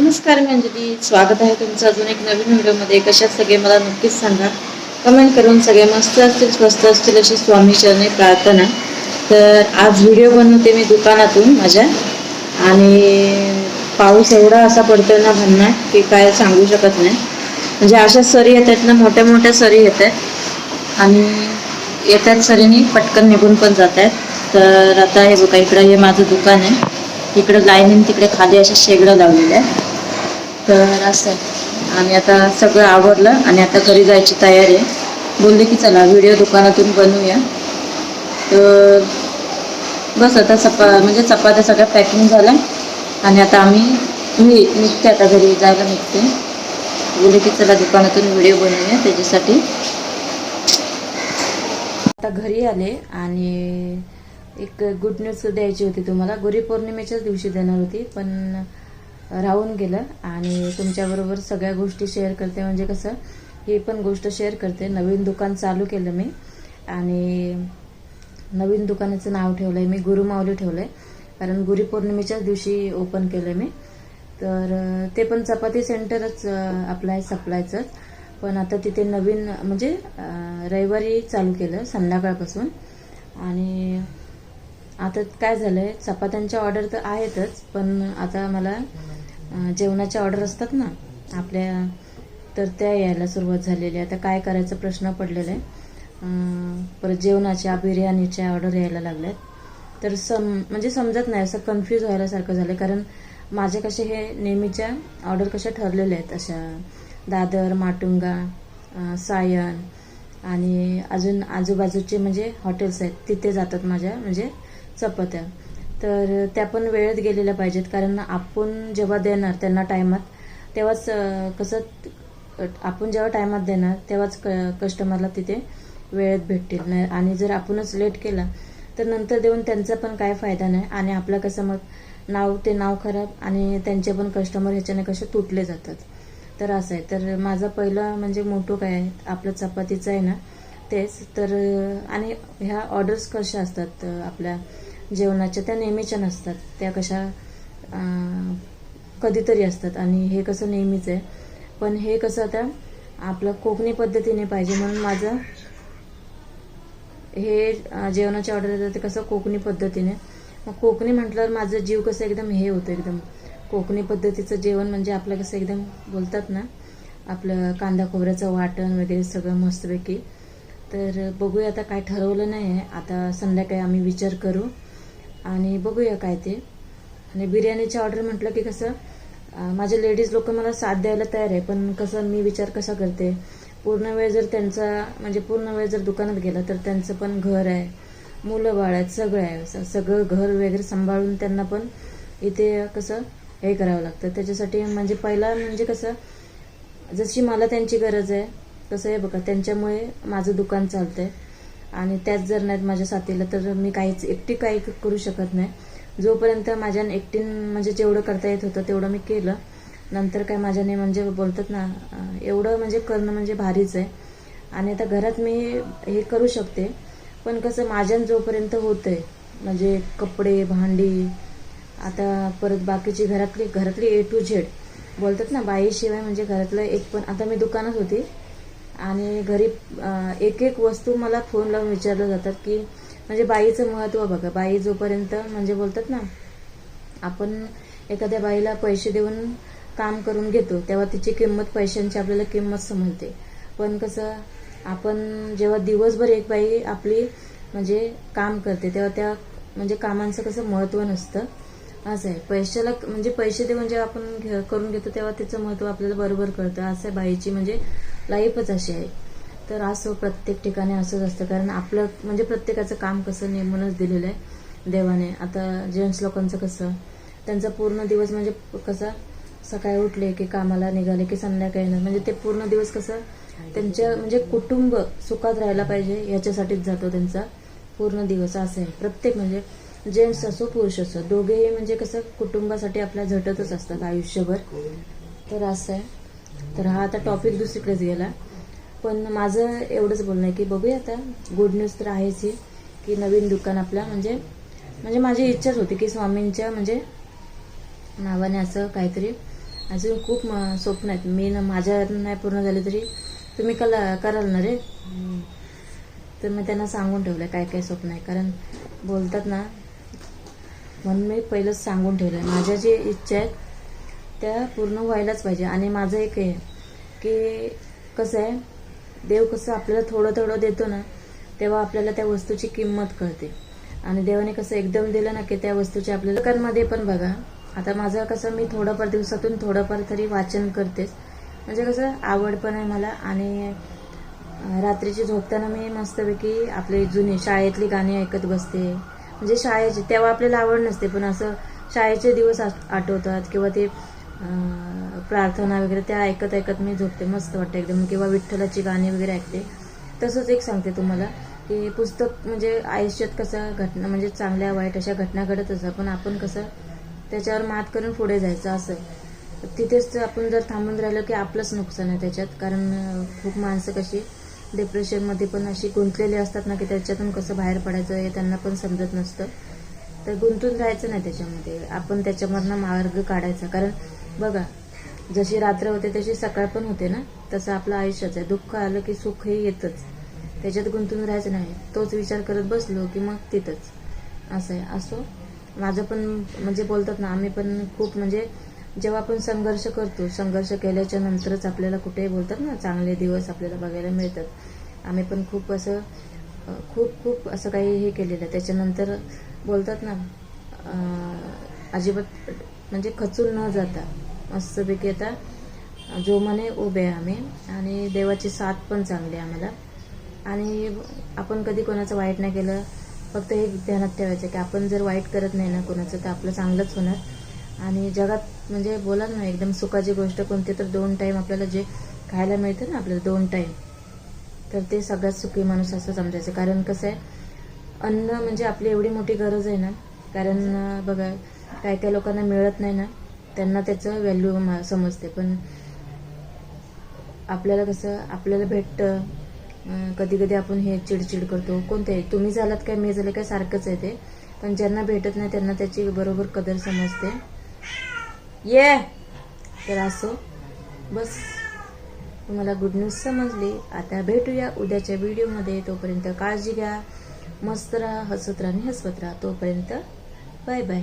नमस्कार मी अंजली स्वागत आहे तुमचं अजून एक नवीन व्हिडिओमध्ये. कशात सगळे मला नक्कीच सांगा. कमेंट करून सगळे मस्त असतील स्वस्त असतील अशी स्वामी चरणी प्रार्थना. तर आज व्हिडिओ बनवते मी दुकानातून माझ्या. आणि पाऊस एवढा असा पडतोय ना भन्ना की काय सांगू शकत नाही. म्हणजे अशा सरी येत आहेत ना मोठ्या मोठ्या सरी येत आहेत आणि येतात सरीनी पटकन निघून पण जात आहेत तर आता हे बघा इकडं हे माझं दुकान आहे. इकडं लाईनीन तिकडे खाली अशा शेगडं लावलेल्या आहेत. तर असं आहे. आणि आता सगळं आवरलं आणि आता घरी जायची तयारी आहे. बोलले की चला व्हिडिओ दुकानातून बनवूया. तर बस आता चपा म्हणजे चपात्या सगळ्या पॅकिंग झाल्या. आणि आता आम्ही मी निघते आता घरी जायला निघते. बोलले की चला दुकानातून व्हिडिओ बनवूया त्याच्यासाठी. आता घरी आले आणि एक गुड न्यूज द्यायची होती तुम्हाला. गुरुपौर्णिमेच्याच दिवशी देणार होती पण राहून गेलं आणि तुमच्याबरोबर सगळ्या गोष्टी शेअर करते. म्हणजे कसं ही पण गोष्ट शेअर करते. नवीन दुकान चालू केलं मी आणि नवीन दुकानाचं नाव ठेवलं आहे मी गुरुमाऊली ठेवलं आहे कारण गुरुपौर्णिमेच्याच दिवशी ओपन केलं मी. तर ते पण चपाती सेंटरच आपलं आहे सप्लायचंच पण आता तिथे नवीन म्हणजे रविवारी चालू केलं संध्याकाळपासून. आणि आता काय झालं आहे चपात्यांच्या ऑर्डर तर आहेतच पण आता मला जेवणाच्या ऑर्डर असतात ना आपल्या तर त्या यायला सुरुवात झालेली आहे. आता काय करायचा प्रश्न पडलेला आहे. परत जेवणाच्या बिर्याणीच्या ऑर्डर यायला लागल्यात. तर सम म्हणजे समजत नाही असं कन्फ्यूज व्हायलासारखं झालं कारण माझे कसे हे नेहमीच्या ऑर्डर कशा ठरलेल्या आहेत. अशा दादर माटुंगा सायन आणि अजून आजूबाजूचे म्हणजे हॉटेल्स आहेत तिथे जातात माझ्या म्हणजे चपात्या. तर त्या पण वेळेत गेलेल्या पाहिजेत. कारण आपण जेव्हा देणार त्यांना टायमात तेव्हाच कसं आपण जेव्हा टायमात देणार तेव्हाच क कस्टमरला तिथे वेळेत भेटतील. नाही आणि जर आपणच लेट केला तर नंतर देऊन त्यांचा पण काय फायदा नाही. आणि आपलं कसं मग नाव ते नाव खराब आणि त्यांचे पण कस्टमर ह्याच्याने कसे तुटले जातात. तर असं आहे. तर माझा पहिला म्हणजे मोठो काय आहे आपलं चपातीचं आहे ना तेच. तर आणि ह्या ऑर्डर्स कशा असतात आपल्या? जेवणाच्या त्या नेहमीच्या नसतात. त्या कशा कधीतरी असतात. आणि हे कसं नेहमीच आहे. पण हे कसं आता आपलं कोकणी पद्धतीने पाहिजे म्हणून माझं हे अं, जेवणाचे ऑर्डर येतात ते कसं कोकणी पद्धतीने. मग कोकणी म्हटल्यावर माझं जीव कसं एकदम हे होतं एकदम. कोकणी पद्धतीचं जेवण म्हणजे आपलं कसं एकदम बोलतात ना आपलं कांदा खोबऱ्याचं वाटण वगैरे सगळं मस्तपैकी. तर बघूया आता काय ठरवलं नाही आहे. आता संध्याकाळी आम्ही विचार करू. आणि बघूया काय ते. आणि बिर्याणीची ऑर्डर म्हटलं की कसं अं, माझे लेडीज लोक मला साथ द्यायला तयार आहे पण कसं मी विचार कसा करते? पूर्ण वेळ जर त्यांचा म्हणजे पूर्ण वेळ जर दुकानात गेला तर त्यांचं पण घर आहे मुलं बाळ आहेत सगळं आहे. सगळं घर वगैरे सांभाळून त्यांना पण इथे कसं हे करावं लागतं. त्याच्यासाठी म्हणजे पहिला म्हणजे कसं जशी मला त्यांची गरज आहे तसं हे बघा त्यांच्यामुळे माझं दुकान चालतं आहे आणि त्याच जर नाहीत माझ्या साथीला तर मी काहीच एकटी काही करू शकत नाही. जोपर्यंत माझ्या एकटीन म्हणजे जेवढं करता येत होतं तेवढं मी केलं. नंतर काय माझ्याने म्हणजे बोलतात ना एवढं म्हणजे करणं म्हणजे भारीच आहे. आणि आता घरात मी हे करू शकते. पण कसं माझ्यान जोपर्यंत होतंय म्हणजे कपडे भांडी आता परत बाकीची घरातली घरातली ए टू झेड बोलतात ना बाईशिवाय म्हणजे घरातलं एक पण आता मी दुकानात होती. आणि घरी एक एक वस्तू मला फोन लावून विचारलं जातात की म्हणजे बाईचं महत्त्व बघा. बाई जोपर्यंत म्हणजे बोलतात ना आपण एखाद्या बाईला पैसे देऊन काम करून घेतो तेव्हा तिची किंमत पैशांची आपल्याला किंमत समजते. पण कसं आपण जेव्हा दिवसभर एक बाई आपली म्हणजे काम करते तेव्हा त्या म्हणजे कामांचं कसं महत्त्व नसतं. असं आहे. पैशाला म्हणजे पैसे देऊन जेव्हा आपण घे- करून घेतो तेव्हा त्याचं महत्त्व आपल्याला बरोबर कळतं. असं आहे बाईची म्हणजे लाईफच अशी आहे. तर असं प्रत्येक ठिकाणी असंच असतं. कारण आपलं म्हणजे प्रत्येकाचं काम कसं नेमूनच दिलेलं आहे देवाने. आता जेंट्स लोकांचं कसं त्यांचा पूर्ण दिवस म्हणजे कसं सकाळी उठले की कामाला निघाले की संध्याकाळी येणार म्हणजे ते पूर्ण दिवस कसं त्यांच्या म्हणजे कुटुंब सुखात राहायला पाहिजे याच्यासाठीच जातो त्यांचा पूर्ण दिवस. असं आहे. प्रत्येक म्हणजे जेंट्स असो पुरुष असो दोघेही म्हणजे कसं कुटुंबासाठी आपल्या झटतच असतात आयुष्यभर. तर असं आहे. तर हा आता टॉपिक दुसरीकडेच गेला पण माझं एवढंच बोलणं आहे की बघूया आता. गुड न्यूज तर आहेच ही की नवीन दुकान आपला म्हणजे म्हणजे माझी इच्छाच होती की स्वामींच्या म्हणजे नावाने असं काहीतरी अजून खूप स्वप्न आहेत. मी ना माझ्या नाही पूर्ण झाले तरी तुम्ही कला कराल ना रे? तर मी त्यांना सांगून ठेवलं काय काय स्वप्न आहे. कारण बोलतात ना म्हणून मी पहिलंच सांगून ठेवलं आहे माझ्या जे इच्छा आहेत त्या पूर्ण व्हायलाच पाहिजे. आणि माझं एक आहे की कसं आहे देव कसं आपल्याला थोडं थोडं देतो ना तेव्हा आपल्याला त्या वस्तूची किंमत कळते. आणि देवाने कसं एकदम दिलं ना की त्या वस्तूची आपल्याला लोकांमध्ये पण बघा. आता माझं कसं मी थोडंफार दिवसातून थोडंफार तरी वाचन करतेच. म्हणजे कसं आवड पण आहे मला. आणि रात्रीची झोपताना मी मस्तपैकी आपले जुने शाळेतली गाणी ऐकत बसते. म्हणजे शाळेची तेव्हा आपल्याला आवड नसते पण असं शाळेचे दिवस आठवतात किंवा ते प्रार्थना वगैरे त्या ऐकत ऐकत मी झोपते मस्त वाटतं एकदम. किंवा विठ्ठलाची गाणी वगैरे ऐकते. तसंच एक सांगते तुम्हाला की पुस्तक म्हणजे आयुष्यात कसं घटना म्हणजे चांगल्या वाईट अशा घटना घडत असतात. पण आपण कसं त्याच्यावर मात करून पुढे जायचं असं. तिथेच तर आपण जर थांबून राहिलो की आपलंच नुकसान आहे त्याच्यात. कारण खूप माणसं कशी डिप्रेशनमध्ये पण अशी गुंतलेली असतात ना की त्याच्यातून कसं बाहेर पडायचं हे त्यांना पण समजत नसतं. तर गुंतून राहायचं नाही त्याच्यामध्ये. आपण त्याच्यामधनं मार्ग काढायचा. कारण बघा जशी रात्र होते तशी सकाळ पण होते ना? तसं आपलं आयुष्याच आहे. दुःख आलं की सुख हे येतच. त्याच्यात गुंतून राहायचं नाही. तोच विचार करत बसलो की मग तिथंच. असं आहे. असो माझं पण म्हणजे बोलतात ना आम्ही पण खूप म्हणजे जेव्हा आपण संघर्ष करतो संघर्ष केल्याच्या नंतरच आपल्याला कुठेही बोलतात ना चांगले दिवस आपल्याला बघायला मिळतात. आम्ही पण खूप असं खूप खूप असं काही हे केलेलं आहे. त्याच्यानंतर बोलतात ना अजिबात म्हणजे खचून न जाता. मस्तपैकी आता जो म्हणे उभे आहे आम्ही. आणि देवाची साथ पण चांगली आहे आम्हाला. आणि आपण कधी कोणाचं वाईट नाही केलं फक्त हे ध्यानात ठेवायचं की आपण जर वाईट करत नाही ना कोणाचं तर आपलं चांगलंच होणार. आणि जगात म्हणजे बोला ना एकदम सुखाची गोष्ट कोणती तर दोन टाईम आपल्याला जे खायला मिळतं ना आपल्याला दोन टाईम तर ते सगळ्यात सुखी माणूस असं समजायचं. कारण कसं आहे अन्न म्हणजे आपली एवढी मोठी गरज आहे ना. कारण बघा काय काय लोकांना मिळत नाही ना. त्यांना त्याचं व्हॅल्यू समजते. पण आपल्याला कसं आपल्याला भेटतं. कधी कधी आपण हे चिडचिड करतो. कोणते तुम्ही झालात काय मी झालं काय सारखंच आहे ते. पण ज्यांना भेटत नाही त्यांना त्याची बरोबर कदर समजते. ये! तर असो. बस. तुम्हाला गुड न्यूज समजली. आता भेटूया उद्याच्या व्हिडिओमध्ये तोपर्यंत काळजी घ्या. मस्त राहा हसत राहा आणि हसवत राहा. तोपर्यंत बाय बाय